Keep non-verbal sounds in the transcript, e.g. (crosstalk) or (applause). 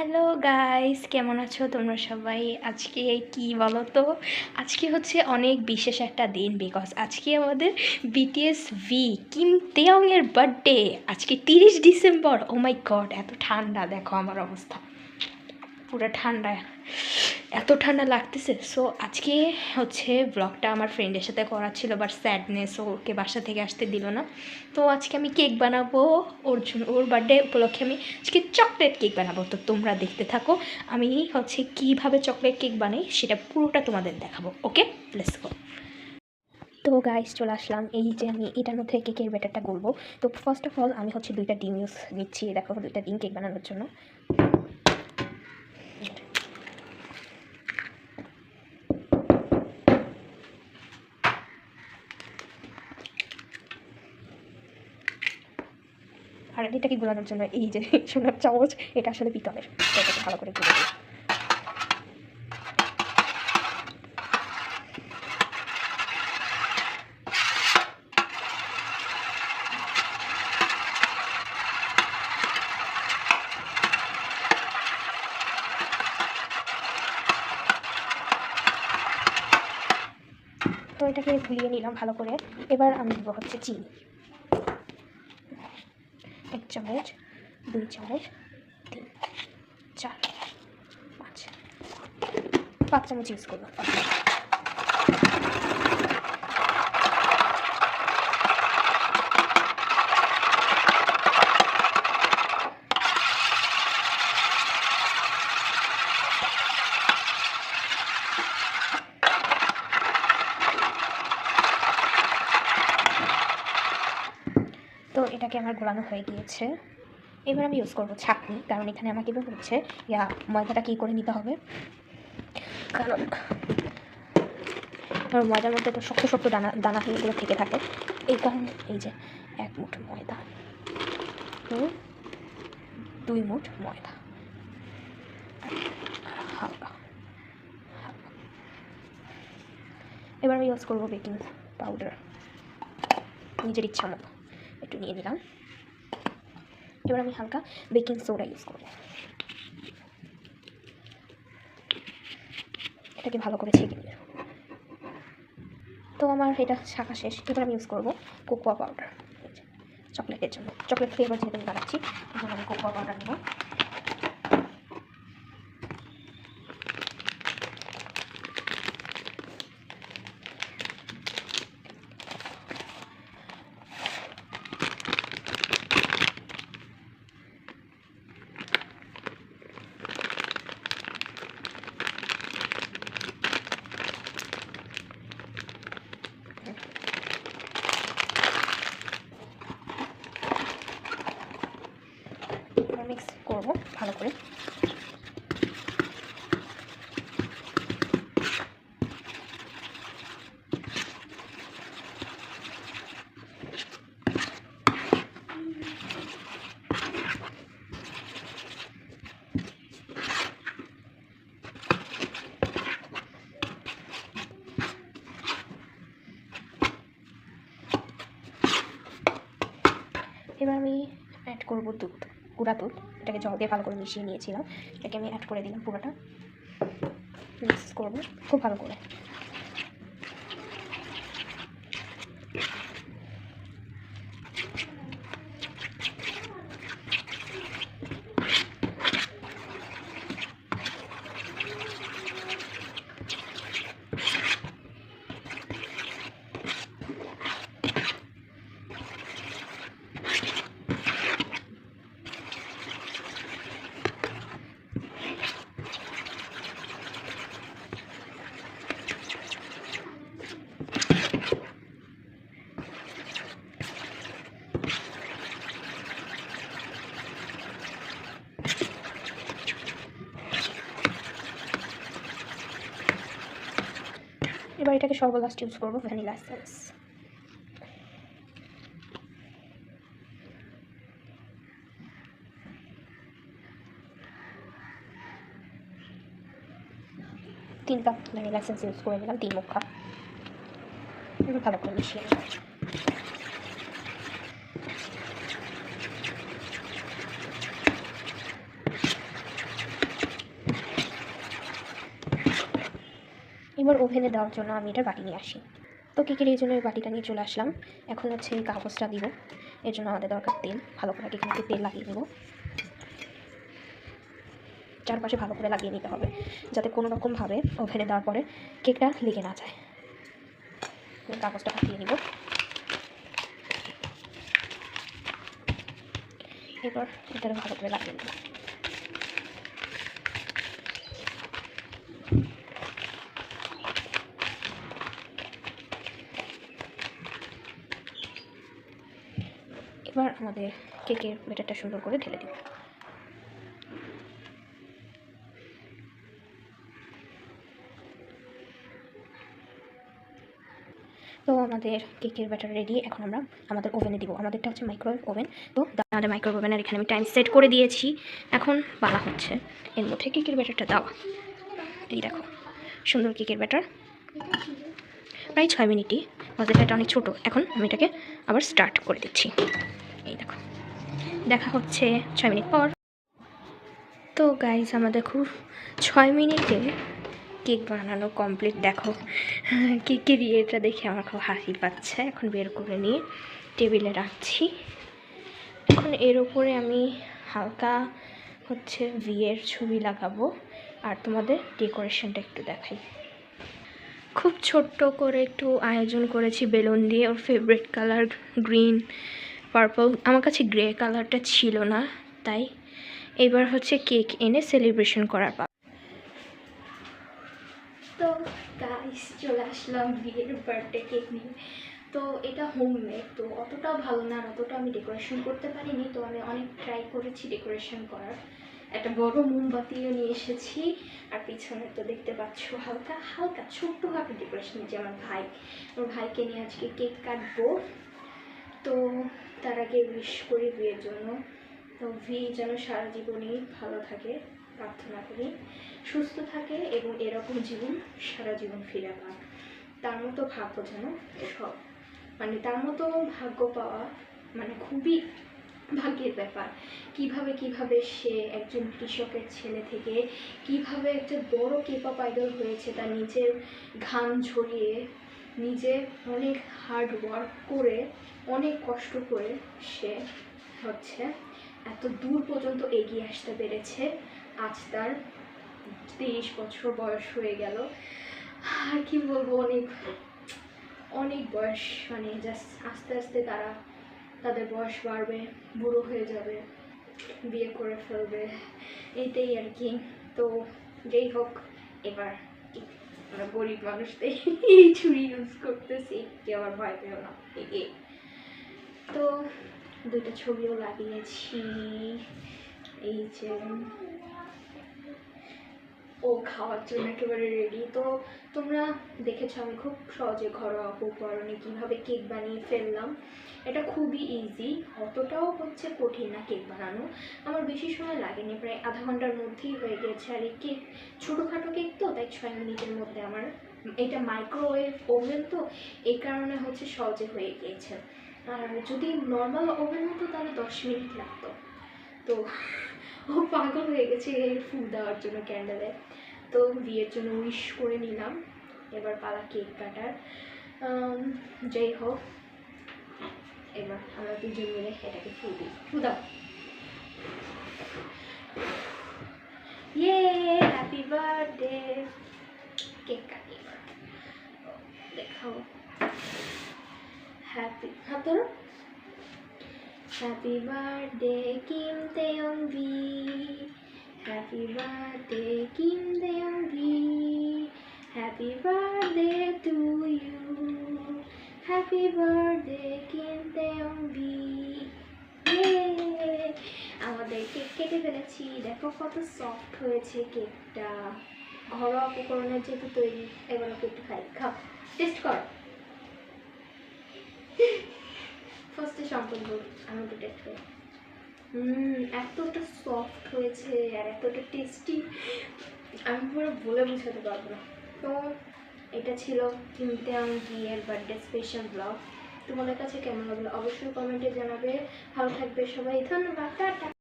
Hello guys কেমন আছো তোমরা সবাই? আজকে কি বলো তো আজকে হচ্ছে অনেক বিশেষ একটা দিন বিকজ আজকে আমাদের বিটিএস ভি কিম তেয়ং এর বার্থডে আজকে তিরিশ ডিসেম্বর। ও মাই গড এত ঠান্ডা, দেখো আমার অবস্থা। পুরো ঠান্ডা। এত ঠান্ডা লাগতেছে। সো আজকে হচ্ছে ব্লগটা আমার ফ্রেন্ডের সাথে করা ছিল বাট স্যাডনেস ওকে বাসা থেকে আসতে দিল না। তো আজকে আমি কেক বানাবো ওর জন্য, ওর বার্থডে উপলক্ষে আমি আজকে চকলেট কেক বানাবো। তো তোমরা দেখতে থাকো, আমি হচ্ছে কীভাবে চকলেট কেক বানাই সেটা পুরোটা তোমাদের দেখাবো ওকে লেটস গো তো গাইস চলে আসলাম। এই যে আমি এটার মধ্যে কেকের ব্যাটারটা গলবো তো ফার্স্ট অফ অল আমি হচ্ছে দুইটা ডিম ইউজ নিচ্ছি, দেখো দুইটা ডিম কেক বানানোর জন্য। আর এটাকে গোলানোর জন্য? এই যে (laughs) সোনার চামচ, এটা আসলে পিতলের। এটাকে ভালো করে গুলে তো এটাকে গুলিয়ে নিলাম ভালো করে। এবার আমি দেবো হচ্ছে চিনি। এক চামচ দুই চামচ তিন চার পাঁচ পাঁচ চামচ ইউজ করব তো এটাকে আমার গোলানো হয়ে গিয়েছে। এবার আমি ইউজ করব ছাঁকনি, কারণ এখানে আমাকে এবার হচ্ছে, ইয়া, ময়দাটা কী করে নিতে হবে? কারণ কারণ ময়দার মধ্যে তো শক্ত শক্ত দানা দানা এগুলো থেকে থাকে। এই কারণে এই যে এক মুঠ ময়দা। দুই মুঠ ময়দা। এবার আমি ইউজ করব বেকিং পাউডার নিজের ইচ্ছা মতো। একটু নিয়ে নিলাম। এবার আমি হালকা বেকিং সোডা ইউজ করব। এটাকে ভালো করে ছেঁকে নিলাম তো আমার এটা শাখা শেষ। এবার আমি ইউজ করব কোকোয়া পাউডার চকলেটের জন্য। চকলেট ফ্লেভার যেহেতু আমি বানাচ্ছি আমি কোকোয়া পাউডার নেব এবার মিক্স করব ভালো করে। এবার আমি অ্যাড করব দুধ গুঁড়া দুধ। এটাকে জল দিয়ে ভালো করে মিশিয়ে নিয়েছিলাম। এটাকে আমি অ্যাড করে দিলাম পুরোটা। মিক্স করব। খুব ভালো করে। এটাকে সর্বলাস্ট ইউজ করব ভ্যানিলা এসেন্স তিন কাপ ভ্যানিলা এসেন্স ইউজ করে দিলাম তিন মুখ। কাপ ভালো করে মিশিয়ে এবার ওভেনে দেওয়ার জন্য আমি এটা বাটি নিয়ে আসি। তো কেকের এই জন্য এই বাটিটা নিয়ে চলে আসলাম। এখন হচ্ছে এই কাগজটা দিব। এর জন্য আমাদের দরকার তেল। ভালো করে কেকের তেল লাগিয়ে নেব। চারপাশে ভালো করে লাগিয়ে নিতে হবে, যাতে কোনো রকমভাবে ওভেনে দেওয়ার পরে কেকটা লেগে না যায়। কাগজটা ফাটিয়ে নিব। এরপর এটা ভালো করে লাগিয়ে নেব। এবার আমাদের কেকের ব্যাটারটা সুন্দর করে ঢেলে দিব তো আমাদের কেকের ব্যাটার রেডি এখন আমরা আমাদের ওভেনে দিব। আমাদেরটা হচ্ছে মাইক্রোওয়েভ ওভেন তো আমাদের মাইক্রোওয়েভ ওভেনের এখানে আমি টাইম সেট করে দিয়েছি। এখন বালা হচ্ছে। এর মধ্যে কেকের ব্যাটারটা দেওয়া। এই দেখো, সুন্দর কেকের ব্যাটার। প্রায় ছয় মিনিটই। এটা অনেক ছোটো। এখন আমি এটাকে আবার স্টার্ট করে দিচ্ছি। এই দেখো। দেখা হচ্ছে ছয় মিনিট পর। তো গাইজ আমাদের খুব ছয় মিনিটে কেক বানানো কমপ্লিট দেখো কেকের ইয়েটা দেখে আমার খুব হাসি পাচ্ছে। এখন বের করে নিয়ে টেবিলে রাখছি। এখন এর উপরে আমি হালকা হচ্ছে ভিয়ের ছবি লাগাবো। আর তোমাদের ডেকোরেশনটা একটু দেখাই। খুব ছোট্ট করে একটু আয়োজন করেছি, বেলুন দিয়ে। ওর ফেভারিট কালার গ্রিন পার্পল আমার কাছে গ্রে কালারটা ছিল না, তাই এবার হচ্ছে কেক এনে সেলিব্রেশন করার পা তো গাইস চলে আসলাম বিয়ের বার্থডে কেক নিয়ে। তো এটা হোমমেড তো অতটাও ভালো না অতটা আমি ডেকোরেশন করতে পারিনি, তো আমি অনেক ট্রাই করেছি ডেকোরেশন করার। একটা বড় মোমবাতিও নিয়ে এসেছি। আর পিছনে তো দেখতে পাচ্ছ হালকা হালকা ছোট্টভাবে ডেকোরেশন যে আমার ভাই। আমার ভাইকে নিয়ে আজকে কেক কাটবো। তো তার আগে উইশ করি বিয়ের জন্য। তো ভি যেন সারা জীবনই ভালো থাকে, প্রার্থনা করি। সুস্থ থাকে এবং এরকম জীবন সারা জীবন ফিরে পান তার মতো ভাগ্য যেন সব মানে তার মতো ভাগ্য পাওয়া মানে খুবই ভাগ্যের ব্যাপার। কীভাবে কীভাবে সে একজন কৃষকের ছেলে থেকে কীভাবে একটা বড় কেপা আইডল হয়েছে তার নিজের ঘাম ঝরিয়ে, নিজে অনেক হার্ড ওয়ার্ক করে, অনেক কষ্ট করে সে হচ্ছে এত দূর পর্যন্ত এগিয়ে আসতে পেরেছে। আজ তার তিরিশ বছর বয়স হয়ে গেল। আর কি বলব, অনেক অনেক বয়স মানে জাস্ট আস্তে আস্তে তারা তাদের বয়স বাড়বে, বুড়ো হয়ে যাবে, বিয়ে করে ফেলবে, এইটাই আর কি। তো যেই হোক, এবার আমরা গরিব মানুষদের এই ছুরি ইউজ করতেছি, কেউ আবার ভয় পেও না। এ তো দুইটা ছবিও লাগিয়েছি। এই যে ও খাওয়ার জন্য একেবারে রেডি তো তোমরা দেখেছ আমি খুব সহজে ঘরোয়া উপকরণে কীভাবে কেক বানিয়ে ফেললাম। এটা খুবই ইজি অতটাও হচ্ছে কঠিন না কেক বানানো। আমার বেশি সময় লাগেনি, প্রায় আধা ঘণ্টার মধ্যেই হয়ে গেছে। আর এই কেক ছোটোখাটো কেক তো, তাই ছয় মিনিটের মধ্যে আমার, এটা মাইক্রোওয়েভ ওভেন তো, এই কারণে হচ্ছে সহজে হয়ে গিয়েছে। আর যদি নর্মাল ওভেন হতো, তাহলে দশ মিনিট লাগতো। তো ও পাগল হয়ে গেছে ফুল দেওয়ার জন্য ক্যান্ডেলে তো বিয়ের জন্য উইশ করে নিলাম। এবার পালা কেক কাটার। যাই হোক, এবার আমরা দুজন মিলে এটাকে ফুল দিই। ফুল দাও ইয়ে হ্যাপি বার্থডে কেক কাটি দেখাও। হ্যাপি হাত ধরো Birthday Kim Taeyong V Happy birthday Kim Taeyong V Happy birthday to you Happy birthday Kim Taeyong V Yay! আমাদের কেক কেটে ফেলেছি দেখো কত সফট হয়েছে কেকটা ঘরোয়া উপকরণের যেহেতু তৈরি এবার ওকে একটু খাই খাও টেস্ট কর ফার্স্টে সম্পূর্ণ আমি টেস্ট করি। হুম এতটা সফট হয়েছে আর এতটা টেস্টি আমি পুরো বলে বোঝাতে পারব না। তো এটা ছিল কিনতে আমি গিয়ের বার্থডে স্পেশাল ব্লগ তোমাদের কাছে কেমন লাগল অবশ্যই কমেন্টে জানাবে। ভালো থাকবে সবাই। ধন্যবাদ, টাটা।